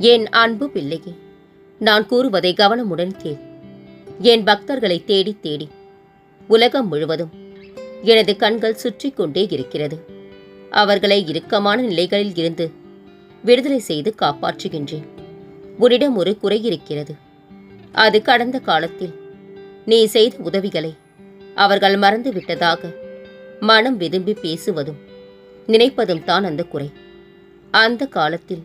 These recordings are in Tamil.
என் அன்பு பிள்ளையே நான் கூறுவதை கவனமுடன் கேள். என் பக்தர்களை தேடி தேடி உலகம் முழுவதும் எனது கண்கள் சுற்றி கொண்டே இருக்கிறது. அவர்களை இறுக்கமான நிலைகளில் இருந்து விடுதலை செய்து காப்பாற்றுகின்றேன். உன்னிடம் ஒரு குறை இருக்கிறது. அது கடந்த காலத்தில் நீ செய்த உதவிகளை அவர்கள் மறந்து விட்டதாக மனம் விரும்பி பேசுவதும் நினைப்பதும் தான் அந்த குறை. அந்த காலத்தில்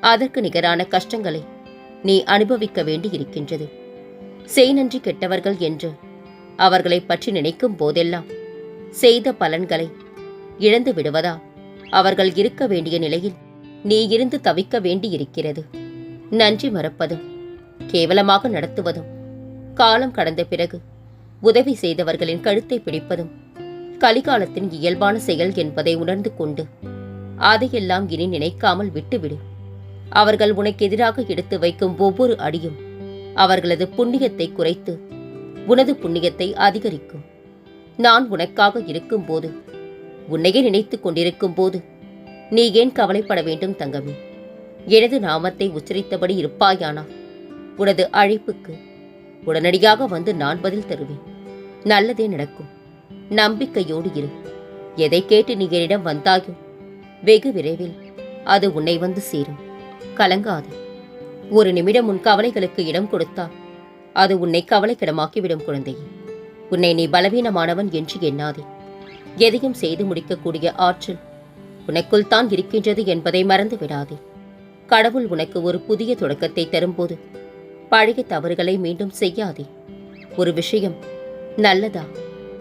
அதற்கு நிகரான கஷ்டங்களை நீ அனுபவிக்க வேண்டியிருக்கின்றது. செய்நன்றி செய் நன்றி கெட்டவர்கள் என்று அவர்களை பற்றி நினைக்கும் போதெல்லாம் செய்த பலன்களை இழந்து விடுவதா? அவர்கள் இருக்க வேண்டிய நிலையில் நீ இருந்து தவிக்க வேண்டியிருக்கிறது. நன்றி மறப்பதும் கேவலமாக நடத்துவதும் காலம் கடந்த பிறகு உதவி செய்தவர்களின் கழுத்தை பிடிப்பதும் கலிகாலத்தின் இயல்பான செயல் என்பதை உணர்ந்து கொண்டு அதையெல்லாம் இனி நினைக்காமல் விட்டுவிடு. அவர்கள் உனக்கு எதிராக எடுத்து வைக்கும் ஒவ்வொரு அடியும் அவர்களது புண்ணியத்தை குறைத்து உனது புண்ணியத்தை அதிகரிக்கும். நான் உனக்காக இருக்கும்போது உன்னையே நினைத்துக் கொண்டிருக்கும் போது நீ ஏன் கவலைப்பட வேண்டும் தங்கமே? எனது நாமத்தை உச்சரித்தபடி இருப்பாயானா? உனது அழைப்புக்கு உடனடியாக வந்து நான் பதில் தருவேன். நல்லதே நடக்கும். நம்பிக்கையோடு இரு. எதை கேட்டு நீ என்னிடம் வந்தாயோ? வெகு விரைவில் அது உன்னை வந்து சேரும். கலங்காது. ஒரு நிமிடம் உன் கவலைகளுக்கு இடம் கொடுத்தால் அது உன்னை கவலைக்கிடமாக்கிவிடும் குழந்தையே. உன்னை நீ பலவீனமானவன் என்று எண்ணாதே. எதையும் செய்து முடிக்கக்கூடிய ஆற்றல் உனக்குள் தான் இருக்கின்றது என்பதை மறந்து விடாதே. கடவுள் உனக்கு ஒரு புதிய தொடக்கத்தை தரும்போது பழைய தவறுகளை மீண்டும் செய்யாதே. ஒரு விஷயம் நல்லதா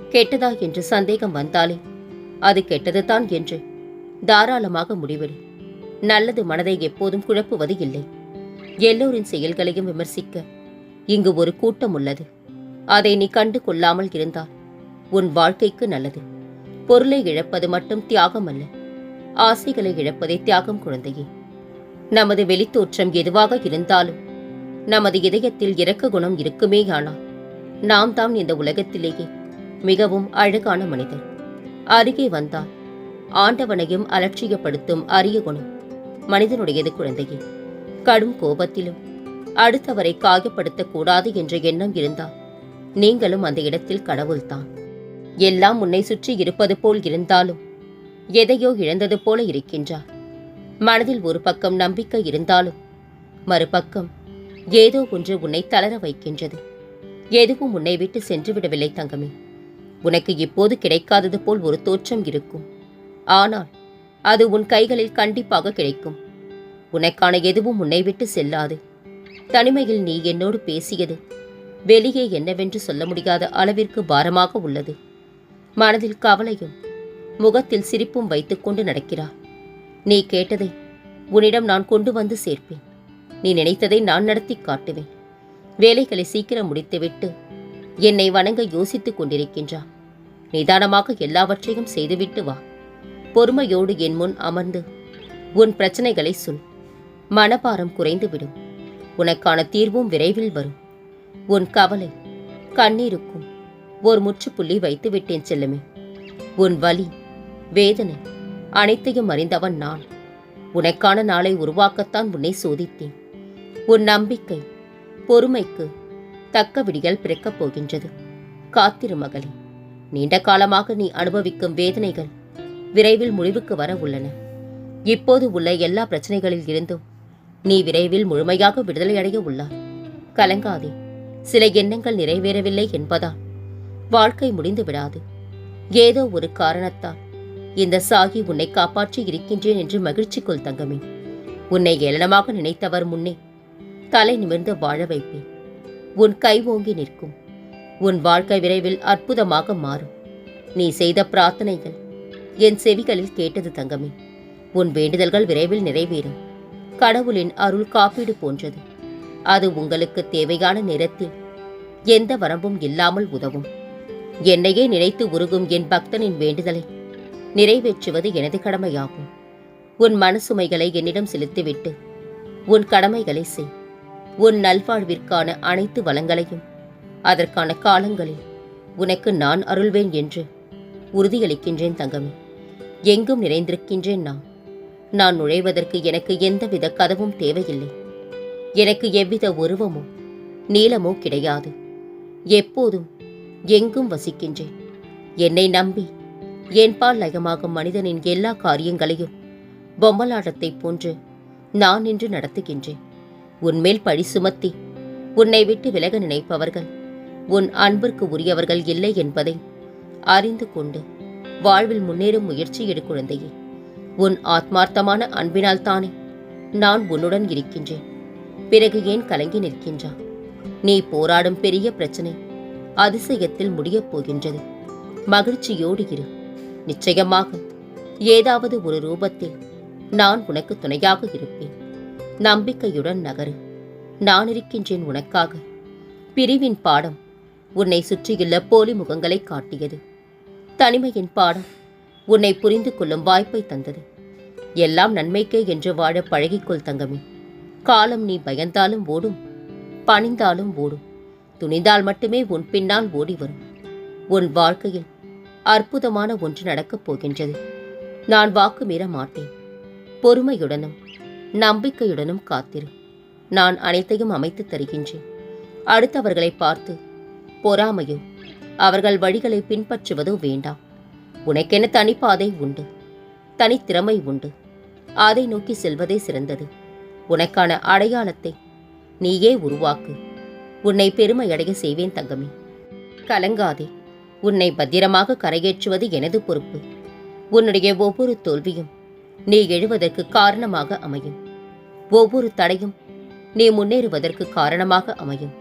கெட்டதா என்று சந்தேகம் வந்தாலே அது கெட்டதுதான் என்று தாராளமாக முடிவெடு. நல்லது மனதை எப்போதும் குழப்புவது இல்லை. எல்லோரின் செயல்களையும் விமர்சிக்க இங்கு ஒரு கூட்டம் உள்ளது. அதை நீ கண்டு கொள்ளாமல் இருந்தால் உன் வாழ்க்கைக்கு நல்லது. பொருளை இழப்பது மட்டும் தியாகம் அல்ல. ஆசைகளை இழப்பதே தியாகம் குழந்தையே. நமது வெளித்தோற்றம் எதுவாக இருந்தாலும் நமது இதயத்தில் இரக்க குணம் இருக்குமேயானால் நாம் தான் இந்த உலகத்திலேயே மிகவும் அழகான மனிதர். அருகே வந்தால் ஆண்டவனையும் அலட்சியப்படுத்தும் அரிய குணம். மனிதனுடையது குழந்தையே. கடும் கோபத்திலும் அடுத்தவரை காயப்படுத்தக்கூடாது என்ற எண்ணம் இருந்தால் நீங்களும் அந்த இடத்தில் கடவுள்தான். எல்லாம் உன்னை சுற்றி இருப்பது போல் இருந்தாலும் எதையோ இழந்தது போல இருக்கின்றார் மனதில் ஒரு பக்கம் நம்பிக்கை இருந்தாலும் மறுபக்கம் ஏதோ ஒன்று உன்னை தளர வைக்கின்றது. எதுவும் உன்னை விட்டு சென்று விடவில்லை தங்கமே. உனக்கு இப்போது கிடைக்காதது போல் ஒரு தோற்றம் இருக்கும். ஆனால் அது உன் கைகளில் கண்டிப்பாக கிடைக்கும். உனக்கான எதுவும் உன்னை விட்டு செல்லாது. தனிமையில் நீ என்னோடு பேசியது வெளியே என்னவென்று சொல்ல முடியாத அளவிற்கு பாரமாக உள்ளது. மனதில் கவலையும் முகத்தில் சிரிப்பும் வைத்துக்கொண்டு நடக்கிறார். நீ கேட்டதை உன்னிடம் நான் கொண்டு வந்து சேர்ப்பேன். நீ நினைத்ததை நான் நடத்தி காட்டுவேன். வேலைகளை சீக்கிரம் முடித்துவிட்டு என்னை வணங்க யோசித்துக் கொண்டிருக்கின்றார். நிதானமாக எல்லாவற்றையும் செய்துவிட்டு வா. பொறுமையோடு என் முன் அமர்ந்து உன் பிரச்சனைகளை சொல். மனபாரம் குறைந்துவிடும். உனக்கான தீர்வும் விரைவில் வரும். உன் கவலை கண்ணீருக்கும் ஒரு முற்றுப்புள்ளி வைத்து விட்டேன் செல்லுமே. உன் வலி வேதனை அனைத்தையும் அறிந்தவன் நான். உனக்கான நாளை உருவாக்கத்தான் உன்னை சோதித்தேன். உன் நம்பிக்கை பொறுமைக்கு தக்க விடிகள் பிறக்கப் போகின்றது. காத்திரு மகளே நீண்ட காலமாக நீ அனுபவிக்கும் வேதனைகள் விரைவில் முடிவுக்கு வர உள்ளன. இப்போது உள்ள எல்லா பிரச்சனைகளில் இருந்தும் நீ விரைவில் முழுமையாக விடுதலையடைய உள்ளார் கலங்காதே. சில எண்ணங்கள் நிறைவேறவில்லை என்பதால் வாழ்க்கை முடிந்து விடாது. ஏதோ ஒரு காரணத்தால் இந்த சாகி உன்னை காப்பாற்றி இருக்கின்றேன் என்று மகிழ்ச்சிக்குள் தங்கமே. உன்னை ஏளனமாக நினைத்தவர் முன்னே தலை நிமிர்ந்து வாழ வைப்பேன். உன் கை ஓங்கி நிற்கும். உன் வாழ்க்கை விரைவில் அற்புதமாக மாறும். நீ செய்த பிரார்த்தனைகள் என் செவிகளில் கேட்டது தங்கமே. உன் வேண்டுதல்கள் விரைவில் நிறைவேறும். கடவுளின் அருள் காப்பீடு போன்றது. அது உங்களுக்கு தேவையான நேரத்தில் எந்த வரம்பும் இல்லாமல் உதவும். என்னையே நினைத்து உருகும் என் பக்தனின் வேண்டுதலை நிறைவேற்றுவது எனது கடமையாகும். உன் மனசுமைகளை என்னிடம் செலுத்திவிட்டு உன் கடமைகளை செய். உன் நல்வாழ்விற்கான அனைத்து வளங்களையும் அதற்கான காலங்களில் உனக்கு நான் அருள்வேன் என்று உறுதியளிக்கின்றேன் தங்கமே. எங்கும் நிறைந்திருக்கின்றேன் நான். நான் நுழைவதற்கு எனக்கு எந்தவித கதவும் தேவையில்லை. எனக்கு எவ்வித உருவமோ நீளமோ கிடையாது. எப்போதும் எங்கும் வசிக்கின்றேன். என்னை நம்பி என்பால் லயமாகும் மனிதனின் எல்லா காரியங்களையும் பொம்மலாட்டத்தைப் போன்று நான் நின்று நடத்துகின்றேன். உன்மேல் பழி சுமத்தி உன்னை விட்டு விலக நினைப்பவர்கள் உன் அன்பிற்கு உரியவர்கள் இல்லை என்பதை அறிந்து கொண்டு வாழ்வில் முன்னேறும் முயற்சி எடு குழந்தையே. உன் ஆத்மார்த்தமான அன்பினால் தானே நான் உன்னுடன் இருக்கின்றேன். பிறகு ஏன் கலங்கி நிற்கின்றா நீ போராடும் பெரிய பிரச்சனை அதிசயத்தில் முடியப் போகின்றது. மகிழ்ச்சியோடு இரு. நிச்சயமாக ஏதாவது ஒரு ரூபத்தில் நான் உனக்கு துணையாக இருப்பேன். நம்பிக்கையுடன் நகரு. நான் இருக்கின்றேன் உனக்காக. பிரிவின் பாடம் உன்னை சுற்றியுள்ள போலி முகங்களை காட்டியது. தனிமையின் பாடம். உன்னை புரிந்து கொள்ளும் வாய்ப்பை தந்தது. எல்லாம் நன்மைக்கே என்று வாழ பழகிக்கொள் தங்கமே. காலம் நீ பயந்தாலும் ஓடும். பணிந்தாலும் ஓடும். துணிந்தால் மட்டுமே உன் பின்னால் ஓடி வரும் உன் வாழ்க்கையில் அற்புதமான ஒன்று நடக்கப் போகின்றது. நான் வாக்கு மீற மாட்டேன். பொறுமையுடனும் நம்பிக்கையுடனும் காத்திரு. நான் அனைத்தையும் அமைத்து தருகின்றேன். அடுத்தவர்களை பார்த்து பொறாமையோ அவர்கள் வழிகளை பின்பற்றுவதோ வேண்டாம். உனக்கென தனிப்பாதை உண்டு. தனித்திறமை உண்டு. அதை நோக்கி செல்வதே சிறந்தது. உனக்கான அடையாளத்தை நீயே உருவாக்கு. உன்னை பெருமையடைய செய்வேன் தங்கமே. கலங்காதே. உன்னை பத்திரமாக கரையேற்றுவது எனது பொறுப்பு. உன்னுடைய ஒவ்வொரு தோல்வியும் நீ எழுவதற்கு காரணமாக அமையும். ஒவ்வொரு தடையும் நீ முன்னேறுவதற்கு காரணமாக அமையும்.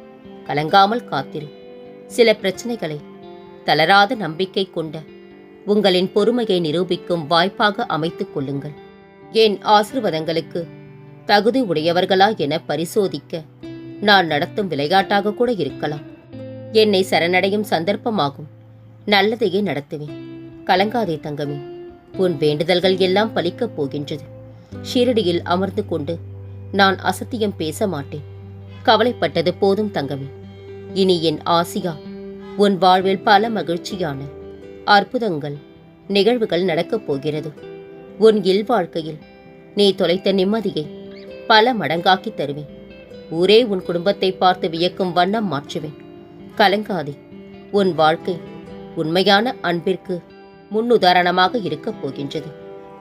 கலங்காமல் காத்திரு. சில பிரச்சனைகளை தளராத நம்பிக்கை கொண்ட உங்களின் பொறுமையை நிரூபிக்கும் வாய்ப்பாக அமைத்துக் கொள்ளுங்கள். என் ஆசிர்வாதங்களுக்கு தகுதி உடையவர்களா என பரிசோதிக்க நான் நடத்தும் விளையாட்டாக கூட இருக்கலாம். என்னை சரணடையும் சந்தர்ப்பமாகும் நல்லதையே நடத்துவேன். கலங்காதே தங்கமே உன் வேண்டுதல்கள் எல்லாம் பலிக்கப் போகின்றது. ஷீரடியில் அமர்ந்து கொண்டு நான் அசத்தியம் பேச மாட்டேன். கவலைப்பட்டது போதும் தங்கமே. இனி என் ஆசியா உன் வாழ்வில் பல மகிழ்ச்சியான அற்புதங்கள் நிகழ்வுகள் நடக்கப் போகிறது. உன் இல்வாழ்க்கையில் நீ தொலைத்த நிம்மதியை பல மடங்காக்கி தருவேன். ஊரே உன் குடும்பத்தை பார்த்து வியக்கும் வண்ணம் மாற்றுவேன். கலங்காதே உன் வாழ்க்கை உண்மையான அன்பிற்கு முன்னுதாரணமாக இருக்கப் போகின்றது.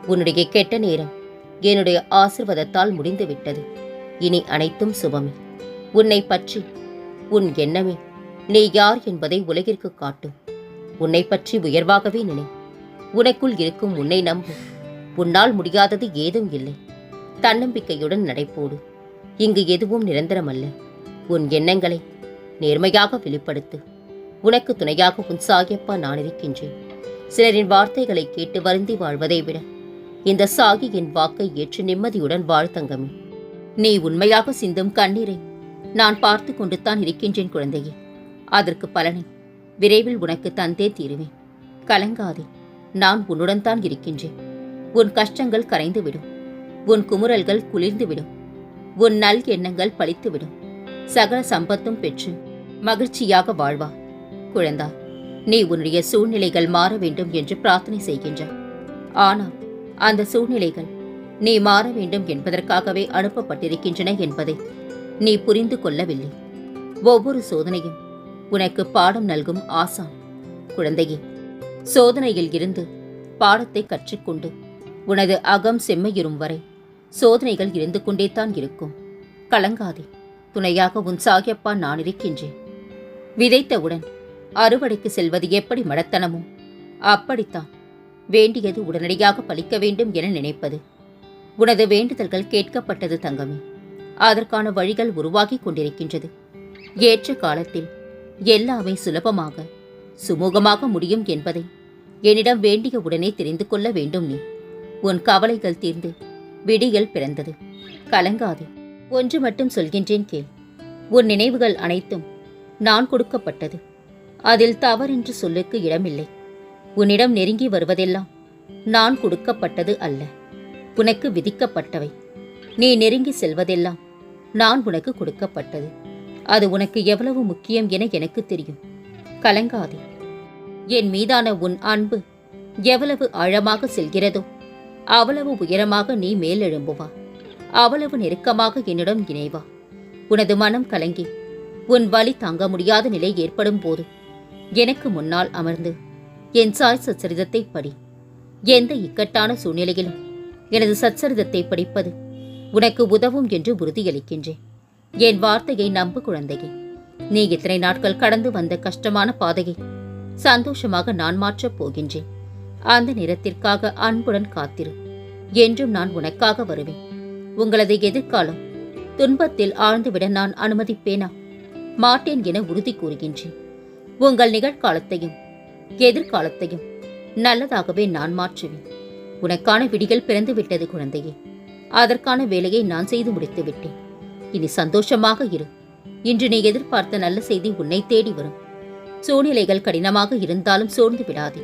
உன்னுடைய கெட்ட நேரம் என்னுடைய ஆசிர்வாதத்தால் முடிந்துவிட்டது. இனி அனைத்தும் சுபமே. உன்னை பற்றி உன் எண்ணமே. நீ யார் என்பதை உலகிற்கு காட்டு. உன்னை பற்றி உயர்வாகவே நினை. உனக்குள் இருக்கும் உன்னை நம்பு. உன்னால் முடியாதது ஏதும் இல்லை. தன்னம்பிக்கையுடன் நடைபோடு. இங்கு எதுவும் நிரந்தரமல்ல. உன் எண்ணங்களை நேர்மையாக வெளிப்படுத்து. உனக்கு துணையாக உன் சாகியப்பா நான் இருக்கின்றேன். சிலரின் வார்த்தைகளை கேட்டு வருந்தி வாழ்வதை விட இந்த சாகி என் வாக்கை ஏற்று நிம்மதியுடன் வாழ்த்தங்கமே நீ உண்மையாக சிந்தும் கண்ணீரை நான் பார்த்து கொண்டுத்தான் இருக்கின்றேன் குழந்தையே. அதற்கு பலனை விரைவில் உனக்கு தந்தே தீருவேன். கலங்காதே நான் உன்னுடன் தான் இருக்கின்றேன். உன் கஷ்டங்கள் கரைந்துவிடும். உன் குமுறல்கள் குளிர்ந்துவிடும். உன் நல் எண்ணங்கள் பழித்துவிடும். சகல சம்பத்தும் பெற்று மகிழ்ச்சியாக வாழ்வா. குழந்தா நீ உன்னுடைய சூழ்நிலைகள் மாற வேண்டும் என்று பிரார்த்தனை செய்கின்றாய் ஆனால் அந்த சூழ்நிலைகள் நீ மாற வேண்டும் என்பதற்காகவே அனுப்பப்பட்டிருக்கின்றன என்பதை நீ புரிந்து கொள்ளவில்லை. ஒவ்வொரு சோதனையும் உனக்கு பாடம் நல்கும் ஆசான். குழந்தையே சோதனையில் இருந்து பாடத்தை கற்றுக்கொண்டு உனது அகம் செம்மையுறும் வரை சோதனைகள் இருந்து கொண்டேதான் இருக்கும். கலங்காதே துணையாக உன் சாகியப்பா நான் இருக்கின்றேன். விதைத்தவுடன் அறுவடைக்கு செல்வது எப்படி மடத்தனமோ அப்படித்தான் வேண்டியது உடனடியாக பலிக்க வேண்டும் என நினைப்பது. உனது வேண்டுதல்கள் கேட்கப்பட்டது தங்கமே. அதற்கான வழிகள் உருவாகிக் கொண்டிருக்கின்றது. ஏற்ற காலத்தில் எல்லாமே சுலபமாக சுமூகமாக முடியும் என்பதை என்னிடம் வேண்டிய உடனே தெரிந்து கொள்ள வேண்டும் நீ. உன் கவலைகள் தீர்ந்து விடியல் பிறந்தது. கலங்காதே. ஒன்று மட்டும் சொல்கின்றேன் கேள். உன் நினைவுகள் அனைத்தும் நான் கொடுக்கப்பட்டது. அதில் தவறென்று சொல்லுக்கு இடமில்லை. உன்னிடம் நெருங்கி வருவதெல்லாம் நான் கொடுக்கப்பட்டது அல்ல. உனக்கு விதிக்கப்பட்டவை. நீ நெருங்கி செல்வதெல்லாம் நான் உனக்கு கொடுக்கப்பட்டது. அது உனக்கு எவ்வளவு முக்கியம் என எனக்கு தெரியும். கலங்காதே. என் மீதான உன் அன்பு எவ்வளவு ஆழமாக செல்கிறதோ அவ்வளவு உயரமாக நீ மேலெழும்புவா. அவ்வளவு நெருக்கமாக என்னிடம் இணைவா. உனது மனம் கலங்கி உன் வழி தாங்க முடியாத நிலை ஏற்படும் போது எனக்கு முன்னால் அமர்ந்து என் சாய் சச்சரிதத்தை படி எந்த இக்கட்டான சூழ்நிலையிலும் எனது சச்சரிதத்தை படிப்பது உனக்கு உதவும் என்று உறுதியளிக்கின்றேன். என் வார்த்தையை நம்பு குழந்தையே. நீ இத்தனை நாட்கள் கடந்து வந்த கஷ்டமான பாதையை சந்தோஷமாக நான் மாற்றப் போகின்றேன். அந்த நேரத்திற்காக அன்புடன் காத்திரு. என்றும் நான் உனக்காக வருவேன். உங்களது எதிர்காலம் துன்பத்தில் ஆழ்ந்துவிட நான் அனுமதிப்பேனா? மாட்டேன் என உறுதி கூறுகின்றேன். உங்கள் நிகழ்காலத்தையும் எதிர்காலத்தையும் நல்லதாகவே நான் மாற்றுவேன். உனக்கான விடிகள் பிறந்து விட்டது குழந்தையே. அதற்கான வேலையை நான் செய்து முடித்து விட்டேன் இனி சந்தோஷமாக இரு. இன்று நீ எதிர்பார்த்த நல்ல செய்தி உன்னை தேடி வரும். சூழ்நிலைகள் கடினமாக இருந்தாலும் சோர்ந்து விடாதே.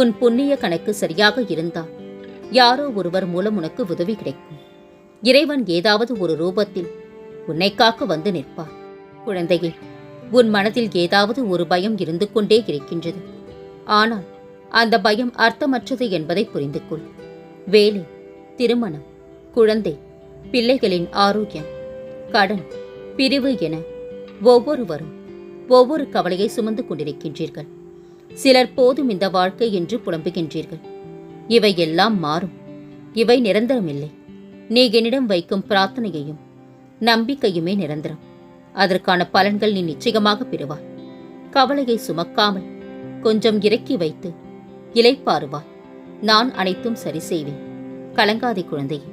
உன் புண்ணிய கணக்கு சரியாக இருந்தால் யாரோ ஒருவர் மூலம் உனக்கு உதவி கிடைக்கும். இறைவன் ஏதாவது ஒரு ரூபத்தில் உன்னை காக்க வந்து நிற்பார். குழந்தையே உன் மனதில் ஏதாவது ஒரு பயம் இருந்து கொண்டே இருக்கின்றது. ஆனால் அந்த பயம் அர்த்தமற்றது என்பதை புரிந்து கொள் வேலை திருமணம் குழந்தை பிள்ளைகளின் ஆரோக்கியம் கடன் பிரிவு என ஒவ்வொருவரும் ஒவ்வொரு கவலையை சுமந்து கொண்டிருக்கின்றீர்கள். சிலர் போதும் இந்த வாழ்க்கை என்று புலம்புகின்றீர்கள். இவை எல்லாம் மாறும். இவை நிரந்தரமில்லை. நீ என்னிடம் வைக்கும் பிரார்த்தனையையும் நம்பிக்கையுமே நிரந்தரம். அதற்கான பலன்கள் நீ நிச்சயமாக பெறுவாய். கவலையை சுமக்காமல் கொஞ்சம் இறக்கி வைத்து இலைப்பாறுவாய் நான் அனைத்தும் சரி செய்வேன். கலங்காதே குழந்தையே.